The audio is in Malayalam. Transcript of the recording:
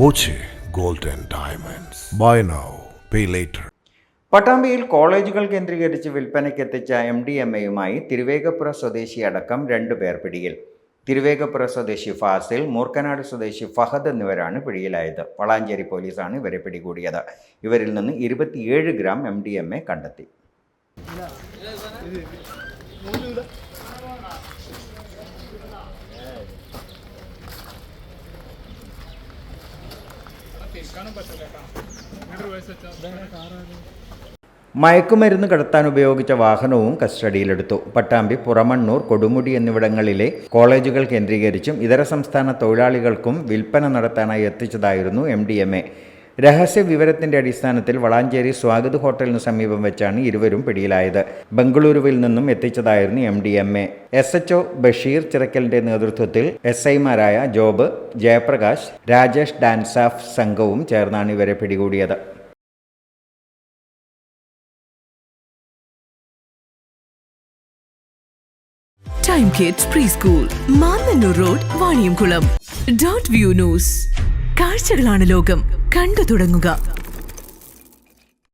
Boche golden diamonds. Buy now pay later പട്ടാമ്പിയിൽ കോളേജുകൾ കേന്ദ്രീകരിച്ച് വിൽപ്പനയ്ക്ക് എത്തിച്ച എം ഡി എം എയുമായി തിരുവേഗപ്പുറ സ്വദേശി അടക്കം രണ്ടു പേർ പിടിയിൽ. തിരുവേഗപ്പുറ സ്വദേശി ഫാസിൽ മൂർക്കനാട് സ്വദേശി ഫഹദ് എന്നിവരാണ് പിടിയിലായത്. വളാഞ്ചേരി പോലീസാണ് ഇവരെ പിടികൂടിയത്. ഇവരിൽ നിന്ന് ഇരുപത്തിയേഴ് gram M D M A കണ്ടെത്തി. മയക്കുമരുന്ന് കടത്താൻ ഉപയോഗിച്ച വാഹനവും കസ്റ്റഡിയിലെടുത്തു. പട്ടാമ്പി പുറമണ്ണൂർ കൊടുമുടി എന്നിവിടങ്ങളിലെ കോളേജുകൾ കേന്ദ്രീകരിച്ചും ഇതര സംസ്ഥാന തൊഴിലാളികൾക്കും വിൽപ്പന നടത്താനായി എത്തിച്ചതായിരുന്നു എം. രഹസ്യ വിവരത്തിന്റെ അടിസ്ഥാനത്തിൽ വളാഞ്ചേരി സ്വാഗത് ഹോട്ടലിന് സമീപം വെച്ചാണ് ഇരുവരും പിടിയിലായത്. ബംഗളൂരുവിൽ നിന്നും എത്തിച്ചതായിരുന്നു M D M A. S H O Basheer ചിറക്കലിന്റെ നേതൃത്വത്തിൽ എസ് ഐമാരായ ജോബ് ജയപ്രകാശ് രാജേഷ് ഡാൻസാഫ് സംഘവും ചേർന്നാണ് ഇവരെ പിടികൂടിയത്. Time kids pre school Mannanur road Vaniyamkulam dot view news കാഴ്ചകളാണ് കണ്ടു തുടങ്ങുക.